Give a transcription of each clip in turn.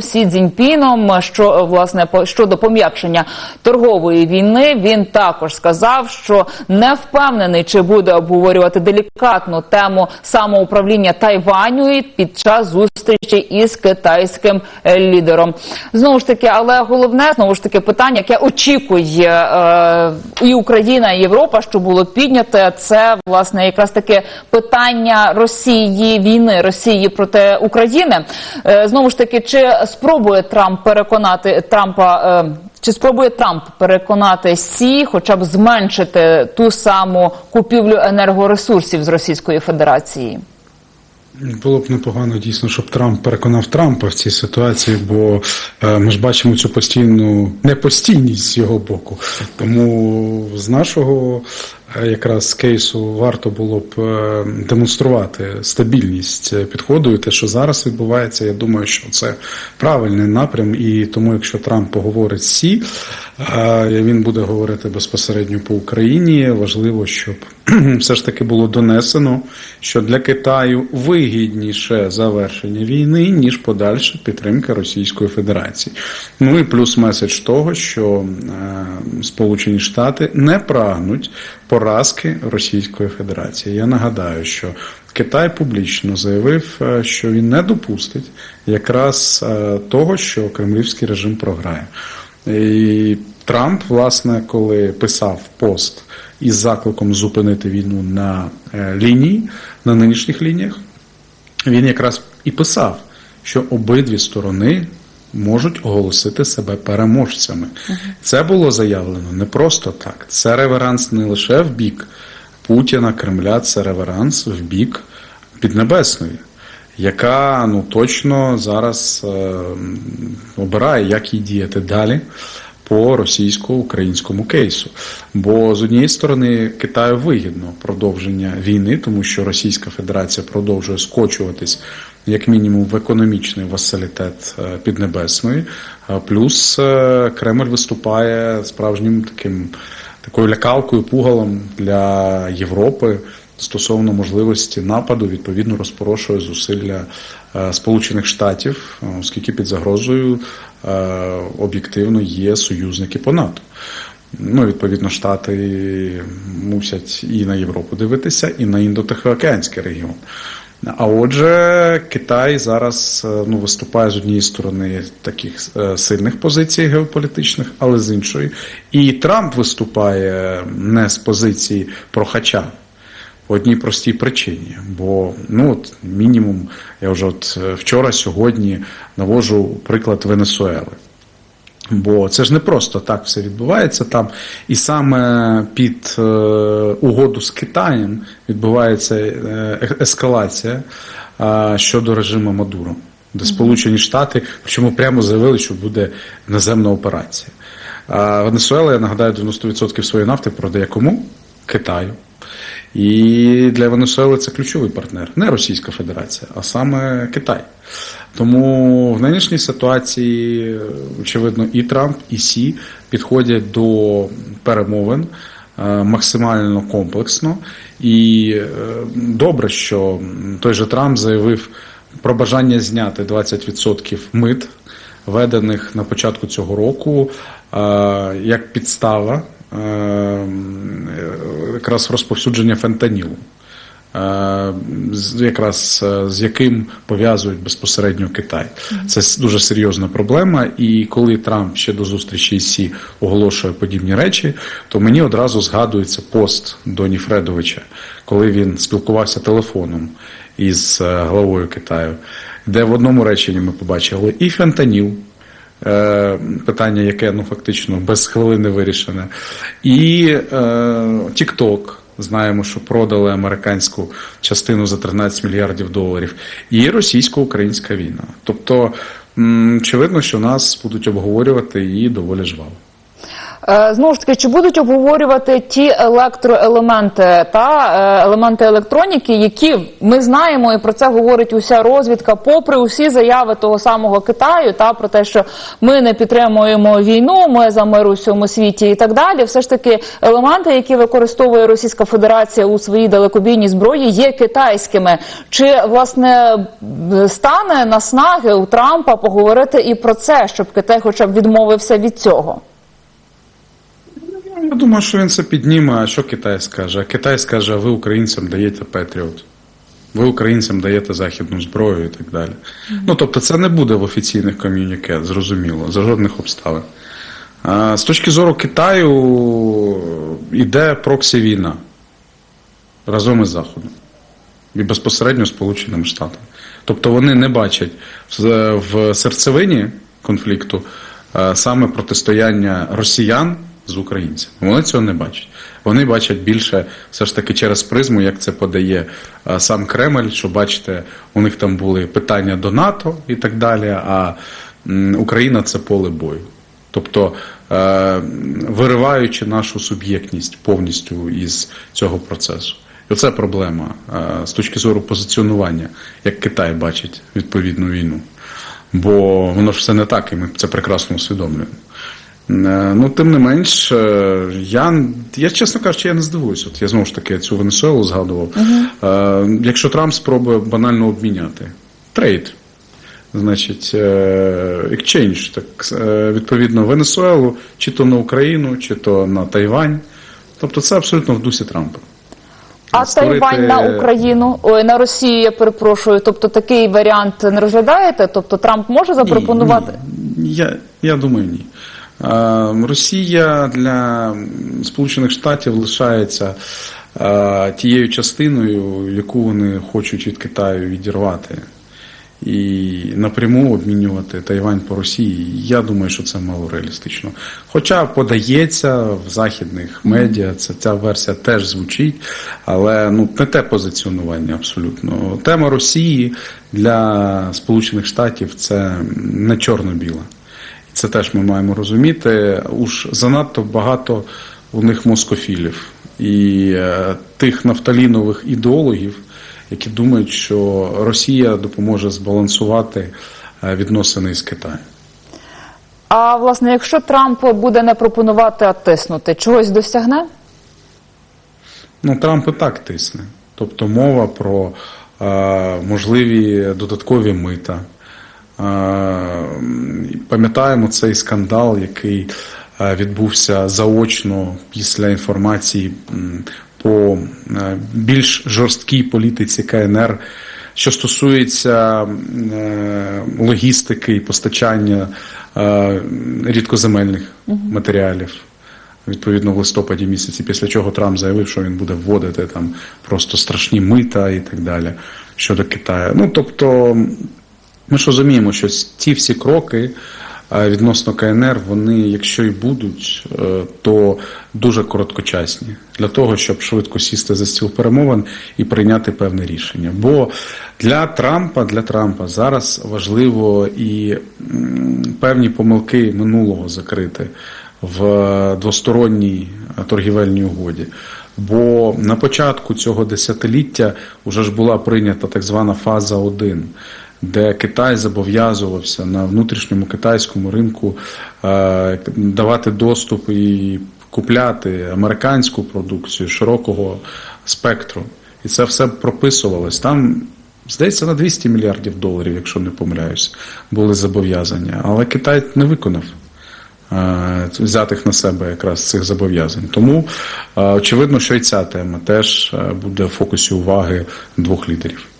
Сі Цзіньпіном, що е, власне щодо пом'якшення торгової війни, він також сказав, що не впевнений, чи буде обговорювати делікатну тему самоуправління Тайваню під час зустрічі із китайським е, лідером. Знову ж таки, але головне знову ж таки питання, яке очікує е, і Україна, і Європа, що було підняте, це власне якраз таке питання Росії війни Росії проти України. Е, знову ж таки, чи спробує Трамп переконати Трампа? Е, чи спробує Трамп переконати Сі, хоча б зменшити ту саму купівлю енергоресурсів з Російської Федерації? Було б непогано дійсно, щоб Трамп переконав Трампа в цій ситуації, бо е, ми ж бачимо цю постійну непостійність з його боку. Тому з нашого якраз кейсу варто було б е, демонструвати стабільність е, підходу. І те, що зараз відбувається, я думаю, що це правильний напрям. І тому, якщо Трамп поговорить Сі, е, він буде говорити безпосередньо по Україні. Важливо, щоб все ж таки було донесено, що для Китаю вигідніше завершення війни, ніж подальша підтримка Російської Федерації. Ну і плюс меседж того, що е, Сполучені Штати не прагнуть поразки Російської Федерації. Я нагадаю, що Китай публічно заявив, е, що він не допустить якраз е, того, що кремлівський режим програє. І Трамп, власне, коли писав пост із закликом зупинити війну на е, лінії, на нинішніх лініях, він якраз і писав, що обидві сторони можуть оголосити себе переможцями. Це було заявлено не просто так. Це реверанс не лише в бік Путіна, Кремля, це реверанс в бік Піднебесної, яка ну точно зараз е, обирає, як їй діяти далі по російсько-українському кейсу. Бо з однієї сторони Китаю вигідно продовження війни, тому що Російська Федерація продовжує скочуватись як мінімум в економічний васалітет е, Піднебесної, плюс е, Кремль виступає справжнім таким такою лякалкою, пугалом для Європи. Стосовно можливості нападу, відповідно розпорошує зусилля е, Сполучених Штатів, е, оскільки під загрозою е, об'єктивно є союзники по НАТО. Ну, відповідно, Штати мусять і на Європу дивитися, і на індотихоокеанський регіон. А отже, Китай зараз е, ну, виступає з однієї сторони таких е, сильних позицій геополітичних, але з іншої. І Трамп виступає не з позиції прохача. По одній простій причині, бо ну от мінімум, я вже от е, вчора, сьогодні навожу приклад Венесуели. Бо це ж не просто так все відбувається там, і саме під е, угоду з Китаєм відбувається е, ескалація е, щодо режиму Мадуро, де Сполучені Штати, причому прямо заявили, що буде наземна операція. А Венесуела, я нагадаю, 90% своєї нафти продає кому? Китаю. І для Венесуели це ключовий партнер, не Російська Федерація, а саме Китай. Тому в нинішній ситуації, очевидно, і Трамп, і Сі підходять до перемовин е, максимально комплексно. І е, добре, що той же Трамп заявив про бажання зняти 20% мит, введених на початку цього року, е, як підстава якраз розповсюдження фентанілу. Е, якраз е, з яким пов'язують безпосередньо Китай. Це дуже серйозна проблема. І коли Трамп ще до зустрічі Сі оголошує подібні речі, то мені одразу згадується пост Доні Фредовича, коли він спілкувався телефоном із е, главою Китаю, де в одному реченні ми побачили і фентаніл. Е, Питання, яке ну фактично без хвилини вирішене, і е, TikTok, Знаємо, що продали американську частину за 13 мільярдів доларів, і російсько-українська війна. Тобто, очевидно, що нас будуть обговорювати і доволі жваво. Е, Знову ж таки, чи будуть обговорювати ті електроелементи та е, елементи електроніки, які ми знаємо, і про це говорить уся розвідка, попри усі заяви того самого Китаю, та про те, що ми не підтримуємо війну, ми за мир у всьому світі і так далі. Все ж таки, елементи, які використовує Російська Федерація у своїй далекобійній зброї, є китайськими. Чи власне стане наснаги у Трампа поговорити і про це, щоб Китай, хоча б відмовився від цього? Я думаю, що він це підніме. А що Китай скаже? А Китай скаже, а ви українцям даєте Петріот. Ви українцям даєте західну зброю і так далі. Ну тобто, це не буде в офіційних ком'юніке, зрозуміло, за жодних обставин. А, з точки зору Китаю йде проксі війна разом із Заходом і безпосередньо Сполученими Штатами. Тобто вони не бачать в, серцевині конфлікту саме протистояння росіян з українцями. Вони цього не бачать. Вони бачать більше все ж таки через призму, як це подає сам Кремль, що бачите, у них там були питання до НАТО і так далі. А Україна це поле бою. Тобто е, вириваючи нашу суб'єктність повністю із цього процесу. І оце проблема е, з точки зору позиціонування, як Китай бачить відповідну війну. Бо воно ж все не так, і ми це прекрасно усвідомлюємо. Е, Ну, тим не менш, е, я, я чесно кажучи, я не здивуюся. От я знову ж таки цю Венесуелу згадував. Е, Якщо Трамп спробує банально обміняти трейд, значить, е, exchange, так, відповідно, Венесуелу, чи то на Україну, чи то на Тайвань. Тобто це абсолютно в дусі Трампа. А Створити- Тайвань на Україну, ой, на Росію, я перепрошую. Тобто такий варіант не розглядаєте? Тобто Трамп може запропонувати? Ні, ні. Я, я думаю, ні. Е, Росія для Сполучених Штатів лишається е, тією частиною, яку вони хочуть від Китаю відірвати. І напряму обмінювати Тайвань по Росії, я думаю, що це мало реалістично. Хоча подається в західних медіа, це ця версія теж звучить, але ну не те позиціонування абсолютно. Тема Росії для Сполучених Штатів це не чорно-біла. Це теж ми маємо розуміти. Уж занадто багато у них москофілів і е, тих нафталінових ідеологів, які думають, що Росія допоможе збалансувати е, відносини з Китаєм. А власне, якщо Трамп буде не пропонувати, а тиснути, чогось досягне? Ну, Трамп і так тисне. Тобто мова про е, можливі додаткові мита. Е, пам'ятаємо цей скандал, який е, відбувся заочно після інформації по е, більш жорсткій політиці КНР, що стосується логістики і постачання рідкоземельних матеріалів. Відповідно, в листопаді місяці, після чого Трамп заявив, що він буде вводити там просто страшні мита і так далі щодо Китаю. Ну тобто, ми ж розуміємо, що ці всі кроки е, відносно КНР, вони, якщо і будуть, е, то дуже короткочасні для того, щоб швидко сісти за стіл перемовин і прийняти певне рішення. Бо для Трампа, для Трампа зараз важливо і певні помилки минулого закрити в двосторонній торгівельній угоді. Бо на початку цього десятиліття вже ж була прийнята так звана фаза 1, де Китай зобов'язувався на внутрішньому китайському ринку е, давати доступ і купляти американську продукцію широкого спектру. І це все прописувалось. Там, здається, на 200 мільярдів доларів, якщо не помиляюсь, були зобов'язання. Але Китай не виконав е, взятих на себе якраз цих зобов'язань. Тому е, очевидно, що і ця тема теж буде в фокусі уваги двох лідерів.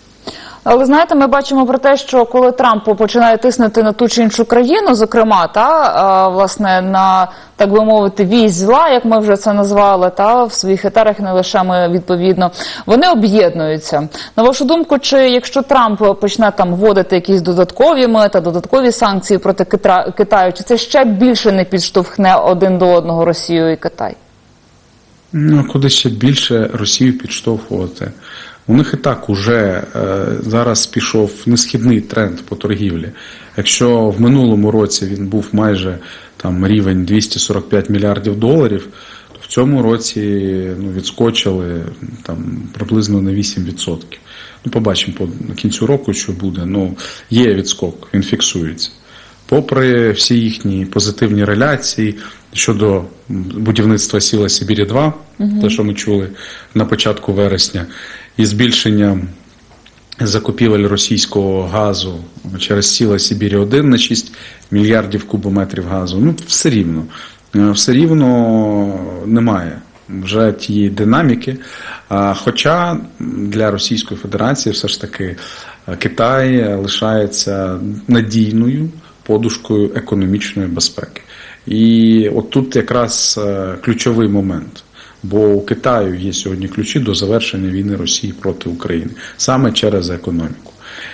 Але знаєте, ми бачимо про те, що коли Трамп починає тиснути на ту чи іншу країну, зокрема, та власне на так би мовити, вісь зла, як ми вже це назвали, та в своїх етерах не лише ми відповідно, вони об'єднуються. На вашу думку, чи якщо Трамп почне там вводити якісь додаткові мета, додаткові санкції проти Китра- Китаю, чи це ще більше не підштовхне один до одного Росію і Китай? Ну, куди ще більше Росію підштовхувати? У них і так уже е, зараз пішов несхідний тренд по торгівлі. Якщо в минулому році він був майже там рівень 245 мільярдів доларів, то в цьому році ну, відскочили там приблизно на 8%. Ну, побачимо по кінцю року, що буде. Ну, є відскок, він фіксується. Попри всі їхні позитивні реляції щодо будівництва сіла Сибірі 2 те, що ми чули на початку вересня, і збільшення закупівель російського газу через сіла Сибірі 1 на 6 мільярдів кубометрів газу. Ну, все рівно. Е, Все рівно немає вже тієї динаміки. Хоча для Російської Федерації все ж таки е, Китай лишається надійною подушкою економічної безпеки. І от тут якраз е, ключовий момент. Бо у Китаю є сьогодні ключі до завершення війни Росії проти України саме через економіку.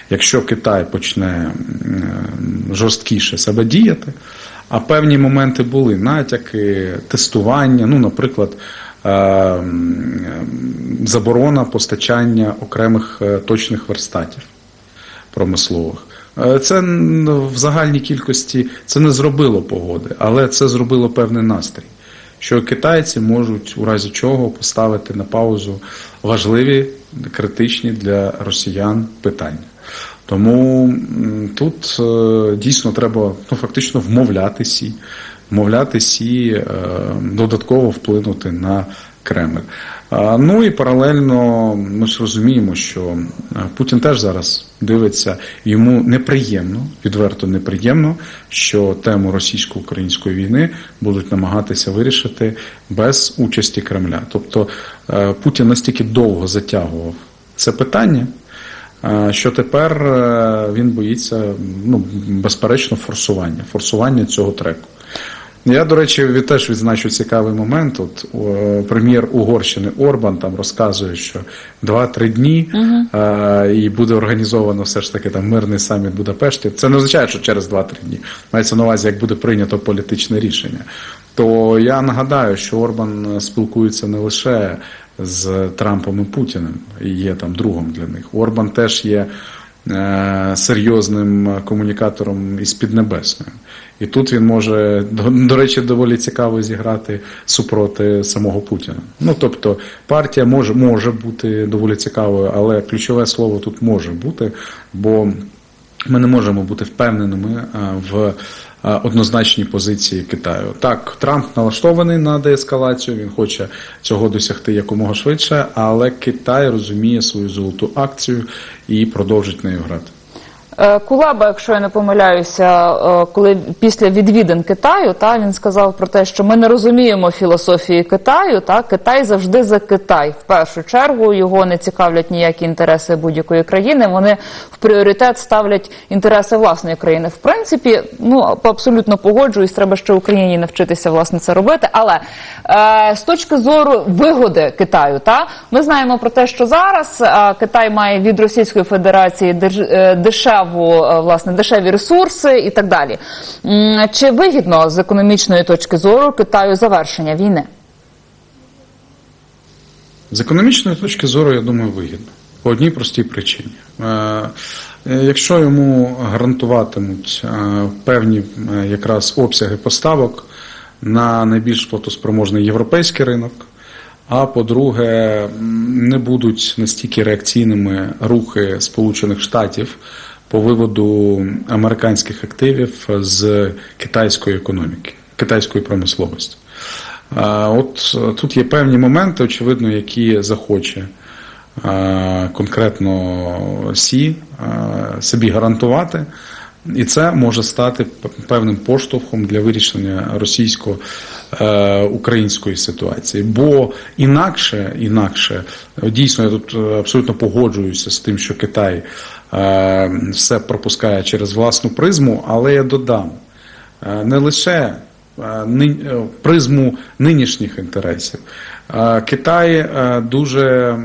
Якщо Китай почне жорсткіше себе діяти, а певні моменти були натяки, тестування, ну, наприклад, е, заборона постачання окремих е, точних верстатів промислових. Е, Це в загальній кількості це не зробило погоди, але це зробило певний настрій, що китайці можуть у разі чого поставити на паузу важливі критичні для росіян питання. Тому тут е, дійсно треба ну, фактично вмовляти Сі, вмовляти Сі е, додатково вплинути на Кремль. Ну і паралельно ми ж розуміємо, що е, Путін теж зараз дивиться, йому неприємно, відверто неприємно, що тему російсько-української війни будуть намагатися вирішити без участі Кремля. Тобто е, Путін настільки довго затягував це питання. е, Що тепер він боїться, ну безперечно, форсування, форсування цього треку. Я, до речі, теж відзначу цікавий момент. От прем'єр Угорщини Орбан там розказує, що 2-3 дні е, і буде організовано все ж таки там мирний саміт Будапешті. Це не означає, що через 2-3 дні. Мається на увазі, як буде прийнято політичне рішення. То я нагадаю, що Орбан спілкується не лише з Трампом і Путіним, і є там другом для них. Орбан теж є серйозним комунікатором із Піднебесною. І тут він може, до, речі, доволі цікаво зіграти супроти самого Путіна. Ну тобто партія може, може бути доволі цікавою, але ключове слово тут може бути, бо ми не можемо бути впевненими в а, однозначній позиції Китаю. Так, Трамп налаштований на деескалацію, він хоче цього досягти якомога швидше, але Китай розуміє свою золоту акцію і продовжить нею грати. Е, Кулаба, якщо я не помиляюся, е, коли після відвідин Китаю, та він сказав про те, що ми не розуміємо філософії Китаю. Та Китай завжди за Китай. В першу чергу його не цікавлять ніякі інтереси будь-якої країни. Вони в пріоритет ставлять інтереси власної країни. В принципі, ну абсолютно погоджуюсь, треба ще Україні навчитися власне це робити. Але е, з точки зору вигоди Китаю, та ми знаємо про те, що зараз е, Китай має від Російської Федерації держ- дешеву е, власне дешеві ресурси і так далі. Чи вигідно з економічної точки зору Китаю завершення війни? З економічної точки зору, я думаю, вигідно. По одній простій причині. Е, е, Якщо йому гарантуватимуть певні якраз обсяги поставок на найбільш платоспроможний європейський ринок, а по-друге, не будуть настільки реакційними рухи Сполучених Штатів по виводу американських активів з китайської економіки, китайської промисловості. От е, тут є певні моменти, очевидно, які захоче е, конкретно Сі е, собі гарантувати. І це може стати певним поштовхом для вирішення російсько-української ситуації. Бо інакше, інакше, дійсно, я тут е, абсолютно погоджуюся з тим, що Китай е, все пропускає через власну призму, але я додам е, не лише е, е, призму нинішніх інтересів. Е, Китай е, дуже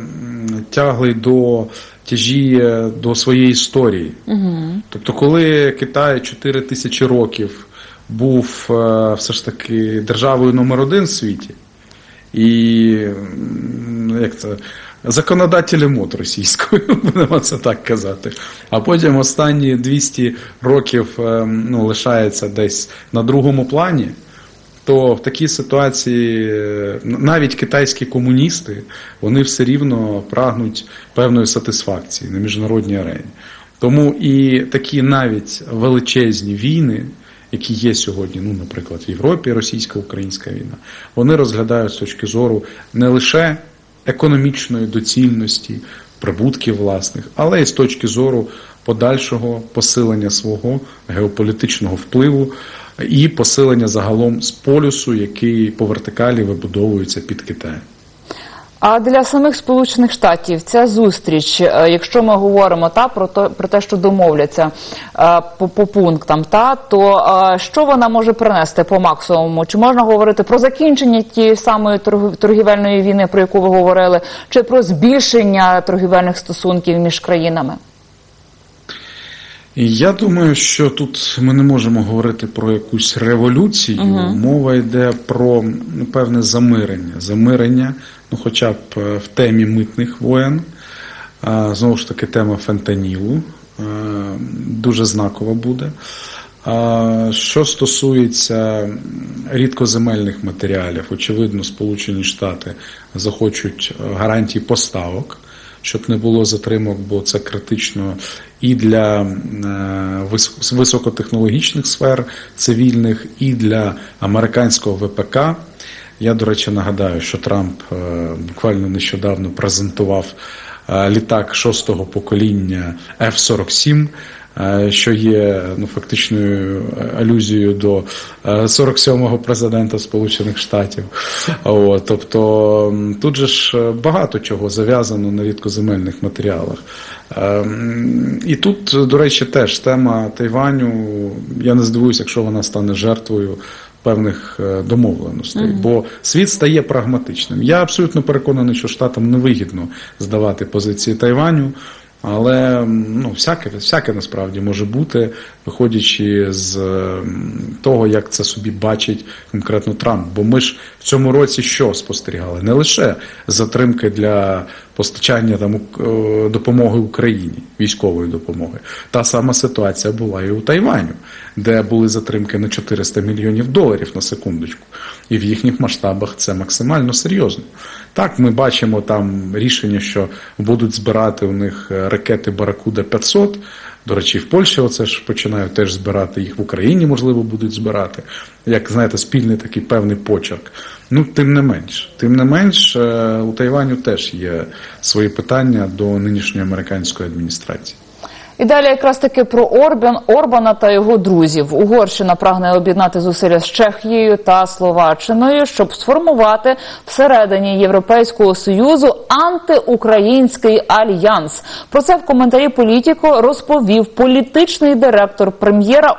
тяглий до тяжі е, до своєї історії. Тобто, коли Китай 4 тисячі років був е, все ж таки державою номер один в світі, і як це, законодателі мод російською, будемо це так казати. А потім останні 200 років е, ну, лишається десь на другому плані. То в такій ситуації е, навіть китайські комуністи вони все рівно прагнуть певної сатисфакції на міжнародній арені. Тому і такі навіть величезні війни, які є сьогодні, ну, наприклад, в Європі, російсько-українська війна, вони розглядають з точки зору не лише економічної доцільності, прибутків власних, але і з точки зору подальшого посилення свого геополітичного впливу і посилення загалом з полюсу, який по вертикалі вибудовується під Китаєм. А для самих Сполучених Штатів ця зустріч, е, якщо ми говоримо та про то про те, що домовляться е, по, по пунктам, та то е, що вона може принести по максимуму? Чи можна говорити про закінчення тієї самої торгівельної війни, про яку ви говорили, чи про збільшення торгівельних стосунків між країнами? Я думаю, що тут ми не можемо говорити про якусь революцію. Мова йде про певне замирення. Замирення, ну хоча б е, в темі митних воєн. Знову ж таки, тема фентанілу е, дуже знакова буде. Що стосується рідкоземельних матеріалів, очевидно, Сполучені Штати захочуть е, гарантій поставок щоб не було затримок, бо це критично і для е, високотехнологічних сфер цивільних, і для американського ВПК. Я, до речі, нагадаю, що Трамп е, буквально нещодавно презентував е, літак шостого покоління F-47, е, що є ну, фактичною алюзією до е, 47-го президента Сполучених Штатів. От, тобто тут же ж е, багато чого зав'язано на рідкоземельних матеріалах. І тут, до речі, теж тема Тайваню. Я не здивуюся, якщо вона стане жертвою певних е, домовленостей, бо світ стає прагматичним. Я абсолютно переконаний, що штатам не вигідно здавати позиції Тайваню. Але ну, всяке, всяке насправді може бути, виходячи з того, як це собі бачить конкретно Трамп. Бо ми ж в цьому році що спостерігали? Не лише затримки для постачання там е, допомоги Україні, військової допомоги. Та сама ситуація була і у Тайваню, де були затримки на 400 мільйонів доларів на секундочку. І в їхніх масштабах це максимально серйозно. Так, ми бачимо там рішення, що будуть збирати у них е, ракети Баракуда 500. До речі, в Польщі оце ж починають теж збирати їх в Україні, можливо, будуть збирати. Як знаєте, спільний такий певний почерк. Ну, тим не менш, тим не менш, е, у Тайваню теж є свої питання до нинішньої американської адміністрації. І далі якраз таки про Орбан, Орбана та його друзів. Угорщина прагне об'єднати зусилля з Чехією та Словаччиною, щоб сформувати всередині Європейського союзу антиукраїнський альянс. Про це в коментарі політико розповів політичний директор прем'єра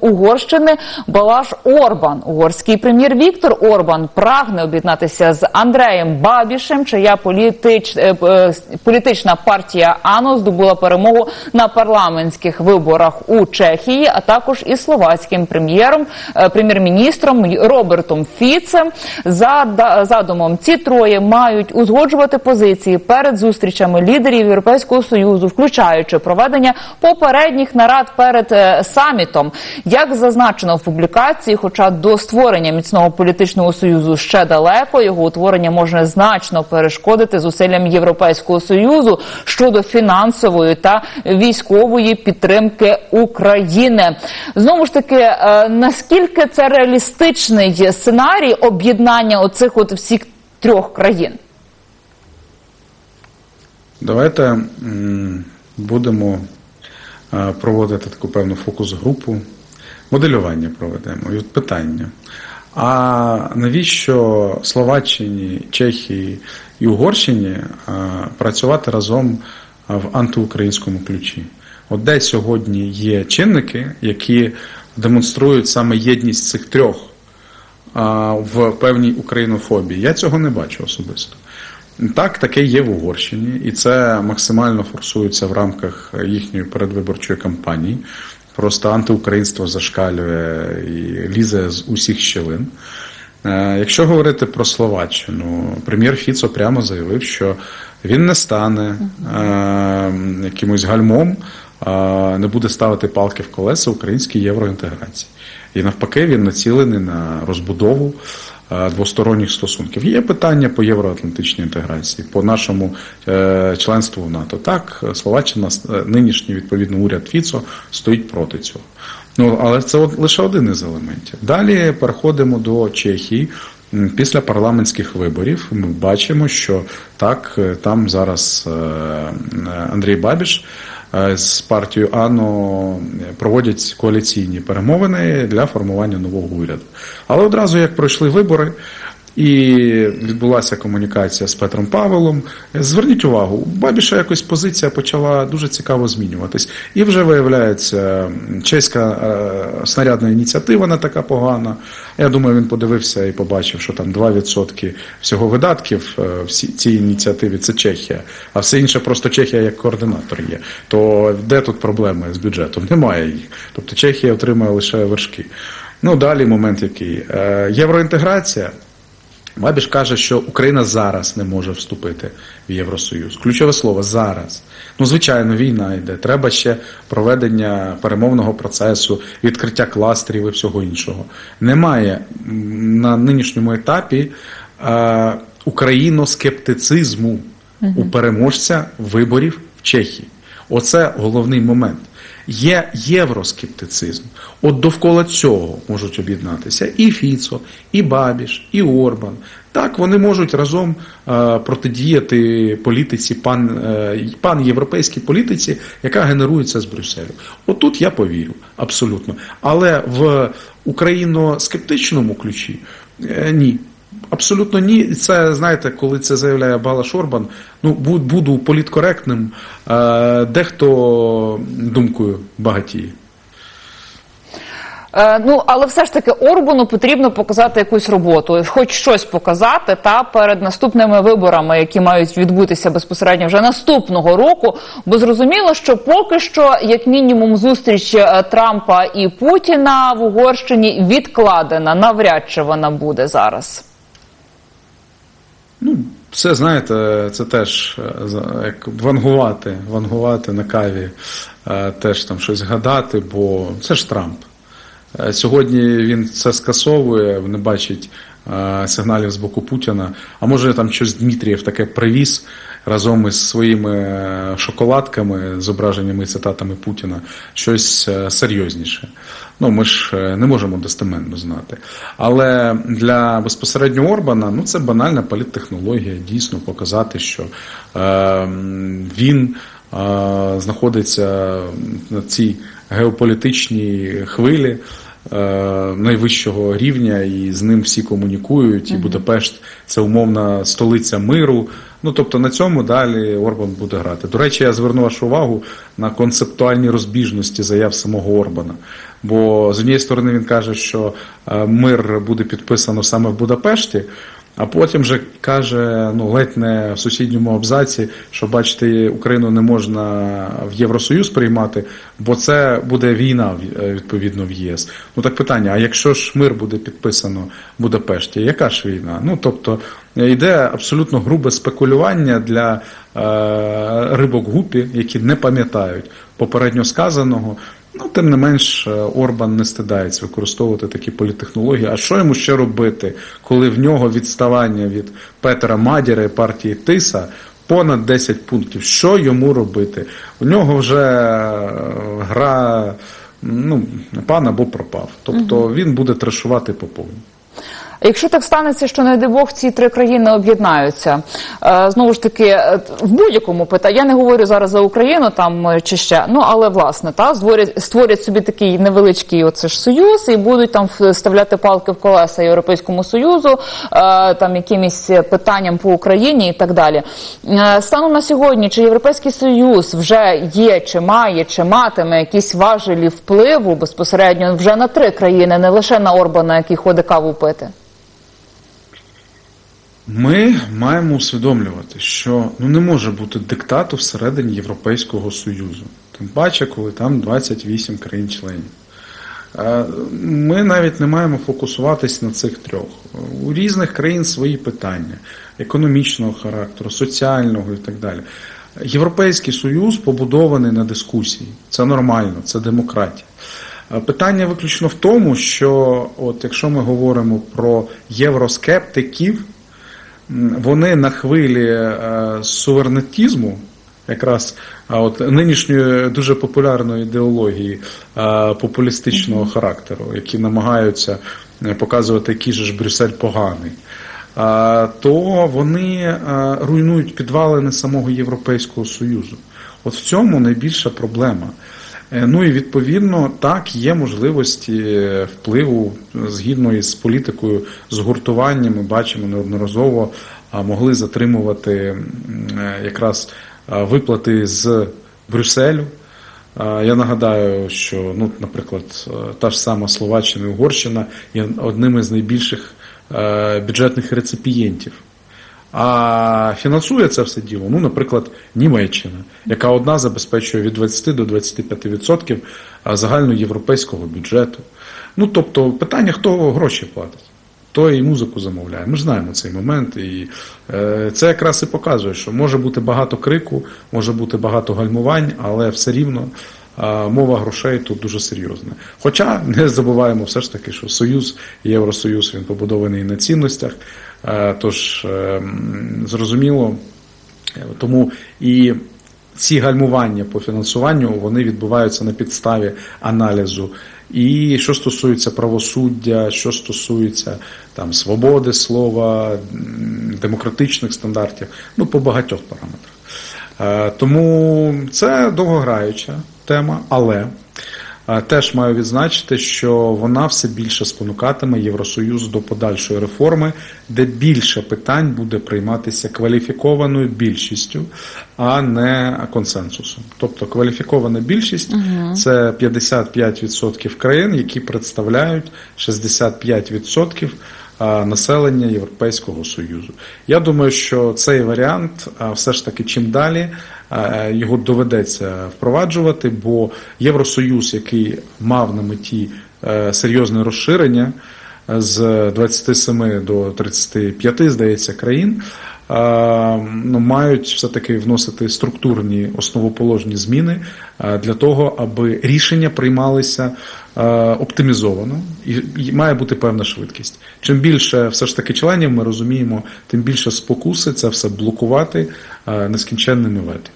Угорщини Балаш Орбан. Угорський прем'єр Віктор Орбан прагне об'єднатися з Андреєм Бабішем, чия політич, е, е, політична партія АНО здобула перемогу на парламентських виборах у Чехії, а також із словацьким прем'єром, е, прем'єр-міністром Робертом Фіцем. За задумом ці троє мають узгоджувати позиції перед зустрічами лідерів Європейського союзу, включаючи проведення попередніх нарад перед е, самітом. Як зазначено в публікації, хоча до створення міцного політичного союзу ще далеко, його утворення може значно перешкодити зусиллям Європейського союзу щодо фінансової та військової підтримки України. Знову ж таки, е, наскільки це реалістичний сценарій об'єднання оцих от всіх трьох країн? Давайте будемо е, проводити таку певну фокус-групу, моделювання проведемо. От питання. А навіщо Словаччині, Чехії і Угорщині е, працювати разом в антиукраїнському ключі? От де сьогодні є чинники, які демонструють саме єдність цих трьох в певній українофобії. Я цього не бачу особисто. Так, таке є в Угорщині, і це максимально форсується в рамках їхньої передвиборчої кампанії. Просто антиукраїнство зашкалює і лізе з усіх щілин. Е, Якщо говорити про Словаччину, прем'єр Фіцо прямо заявив, що він не стане е, якимось гальмом, е, не буде ставити палки в колеса українській євроінтеграції. І навпаки, він націлений на розбудову е, двосторонніх стосунків. Є питання по євроатлантичній інтеграції, по нашому е, членству в НАТО. Так, Словаччина, е, нинішній відповідно уряд Фіцо стоїть проти цього. Ну, але це от лише один із елементів. Далі переходимо до Чехії. Після парламентських виборів ми бачимо, що так, е, там зараз е, Андрій Бабіш е, з партією АНО проводять коаліційні перемовини для формування нового уряду. Але одразу як пройшли вибори. І відбулася комунікація з Петром Павелом. Зверніть увагу, у Бабіша якось позиція почала дуже цікаво змінюватись. І вже виявляється, чеська е, снарядна ініціатива не така погана. Я думаю, він подивився і побачив, що там 2% всього видатків е, цій ініціативі це Чехія, а все інше просто Чехія як координатор є. То де тут проблеми з бюджетом? Немає їх. Тобто Чехія отримує лише вершки. Ну далі момент який Е, євроінтеграція. Бабіш каже, що Україна зараз не може вступити в Євросоюз. Ключове слово зараз. Ну, звичайно, війна йде. Треба ще проведення перемовного процесу, відкриття кластерів і всього іншого. Немає на нинішньому етапі е, україноскептицизму у переможця виборів в Чехії. Оце головний момент. Є євроскептицизм. От довкола цього можуть об'єднатися і Фіцо, і Бабіш, і Орбан. Так, вони можуть разом е, протидіяти політиці, пан, е, панєвропейській політиці, яка генерується з Брюсселю. Отут я повірю, абсолютно. Але в україноскептичному ключі е, ні. Абсолютно ні. Це знаєте, коли це заявляє Балаш Орбан, ну буду політкоректним, е, дехто думкою багатіє. Е, ну але все ж таки Орбану потрібно показати якусь роботу, хоч щось показати та перед наступними виборами, які мають відбутися безпосередньо вже наступного року. Бо зрозуміло, що поки що, як мінімум, зустріч е, Трампа і Путіна в Угорщині відкладена. Навряд чи вона буде зараз. Ну, це знаєте, це теж е, як вангувати, вангувати на каві, е, теж там щось гадати, бо це ж Трамп. Е, Сьогодні він це скасовує, не бачить сигналів з боку Путіна. А може там щось Дмитрієв таке привіз разом із своїми е, шоколадками, зображеннями і цитатами Путіна, щось е, серйозніше. Ну, ми ж е, не можемо достеменно знати. Але для безпосередньо Орбана ну, це банальна політтехнологія, дійсно показати, що е, він е, знаходиться на цій геополітичній хвилі найвищого рівня, і з ним всі комунікують. І Будапешт це умовна столиця миру. Ну тобто на цьому далі Орбан буде грати. До речі, я зверну вашу увагу на концептуальні розбіжності заяв самого Орбана. Бо з однієї сторони він каже, що е, мир буде підписано саме в Будапешті. А потім же каже, ну ледь не в сусідньому абзаці, що бачите, Україну не можна в Євросоюз приймати, бо це буде війна е, відповідно в єС. Ну так питання: а якщо ж мир буде підписано в Будапешті, яка ж війна? Ну тобто е, йде абсолютно грубе спекулювання для е, рибок гупі, які не пам'ятають попередньо сказаного. Ну, тим не менш, е, Орбан не стидається використовувати такі політтехнології. А що йому ще робити, коли в нього відставання від Петера Мадіра і партії Тиса понад 10 пунктів? Що йому робити? У нього вже е, гра ну, пан або пропав. Тобто він буде трешувати по повній. Якщо так станеться, що не Бог ці три країни об'єднаються, е, знову ж таки, е, в будь-якому питанні, я не говорю зараз за Україну там е, чи ще, ну але власне та створять, створять собі такий невеличкий оце ж союз і будуть там вставляти палки в колеса Європейському союзу, там якимось питанням по Україні і так далі. Станом на сьогодні, чи Європейський Союз вже є, чи має, чи матиме якісь важелі впливу безпосередньо вже на три країни, не лише на Орбана, який ходить каву пити. Ми маємо усвідомлювати, що ну не може бути диктату всередині Європейського Союзу. Тим паче, коли там 28 країн-членів. Е, Ми навіть не маємо фокусуватись на цих трьох. У різних країн свої питання економічного характеру, соціального і так далі. Європейський союз побудований на дискусії. Це нормально, це демократія. Е, Питання виключно в тому, що от якщо ми говоримо про євроскептиків, вони на хвилі е, суверенітізму, якраз от нинішньої дуже популярної ідеології е, популістичного характеру, які намагаються е, показувати, який же ж Брюссель поганий. То вони руйнують підвалини самого Європейського Союзу. От в цьому найбільша проблема. Е, Ну і відповідно так є можливості е, впливу е, згідно із політикою згуртування. Ми бачимо неодноразово могли затримувати якраз виплати з Брюсселю. Я нагадаю, що ну, наприклад, та ж сама Словаччина і Угорщина є одними з найбільших бюджетних реципієнтів. А фінансує це все діло, ну, наприклад, Німеччина, яка одна забезпечує від 20 до 25% загальноєвропейського бюджету. Ну, тобто, питання, хто гроші платить, то і музику замовляє. Ми знаємо цей момент, і е, це якраз і показує, що може бути багато крику, може бути багато гальмувань, але все рівно. Мова грошей тут дуже серйозна. Хоча не забуваємо все ж таки, що Союз, Євросоюз, він побудований на цінностях. Е, Тож е, зрозуміло, е, тому і ці гальмування по фінансуванню вони відбуваються на підставі аналізу. І що стосується правосуддя, що стосується там свободи слова, демократичних стандартів, ну по багатьох параметрах. Е, Тому це довгограюча тема, але теж маю відзначити, що вона все більше спонукатиме Євросоюз до подальшої реформи, де більше питань буде прийматися кваліфікованою більшістю, а не консенсусом. Тобто кваліфікована більшість це 55% країн, які представляють 65% а, населення Європейського Союзу. Я думаю, що цей варіант все ж таки чим далі його доведеться впроваджувати, бо Євросоюз, який мав на меті е, серйозне розширення е, з 27 до 35, здається, країн. А, Ну, мають все-таки вносити структурні основоположні зміни для того, аби рішення приймалися е, оптимізовано і, має бути певна швидкість. Чим більше все ж таки членів ми розуміємо, тим більше спокуси це все блокувати е, нескінченними вето.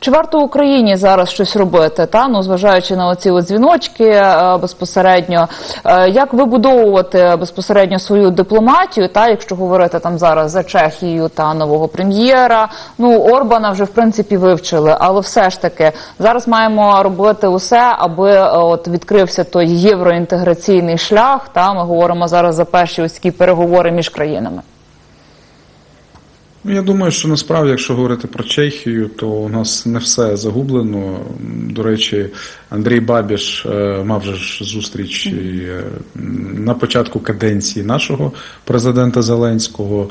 Чи варто Україні зараз щось робити? Та ну зважаючи на оці дзвіночки е, безпосередньо, Е, як вибудовувати безпосередньо свою дипломатію? Та якщо говорити там зараз за Чехію та нового прем'єра, ну Орбана вже в принципі вивчили, але все ж таки зараз маємо робити усе, аби е, от відкрився той євроінтеграційний шлях. Та ми говоримо зараз за перші ось такі переговори між країнами. Ну, Я думаю, що насправді, якщо говорити про Чехію, то у нас не все загублено. До речі, Андрій Бабіш е, мав же ж зустріч е, на початку каденції нашого президента Зеленського,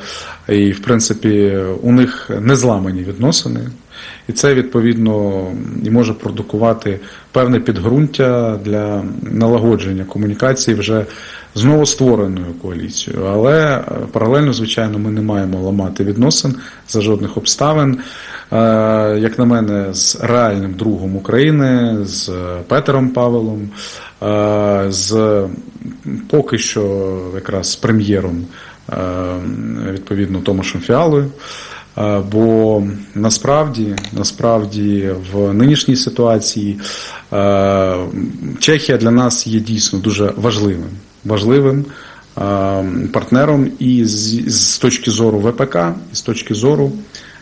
і в принципі у них не зламані відносини. І це відповідно і може продукувати певне підґрунтя для налагодження комунікації вже з новоствореною коаліцією. Але е, паралельно, звичайно, ми не маємо ламати відносин за жодних обставин. Е, Як на мене, з реальним другом України, з Петером Павелом, е, з поки що якраз прем'єром, відповідно, Томашем Фіалою. Бо насправді, насправді, в нинішній ситуації Чехія для нас є дійсно дуже важливим, важливим е, партнером і з, точки зору ВПК, і з точки зору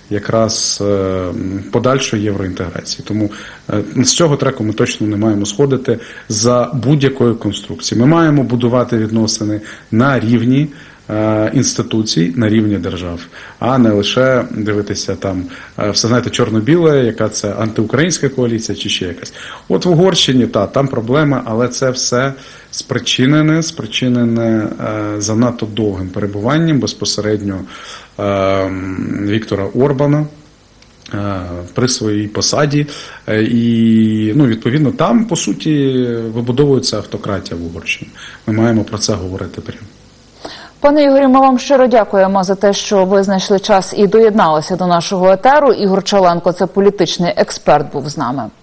якраз е, подальшої євроінтеграції. Тому е, з цього треку ми точно не маємо сходити за будь-якою конструкцією. Ми маємо будувати відносини на рівні інституцій на рівні держав, а не лише дивитися там е, все знаєте чорно-біле, яка це антиукраїнська коаліція чи ще якась. От в Угорщині та там проблема, але це все спричинене, спричинене е, занадто довгим перебуванням безпосередньо е, Віктора Орбана. е, при своїй посаді, Е, і ну, відповідно там по суті вибудовується автократія в Угорщині. Ми маємо про це говорити прямо. Пане Ігорі, ми вам щиро дякуємо за те, що ви знайшли час і доєдналися до нашого етеру. Ігор Чаленко, це політичний експерт, був з нами.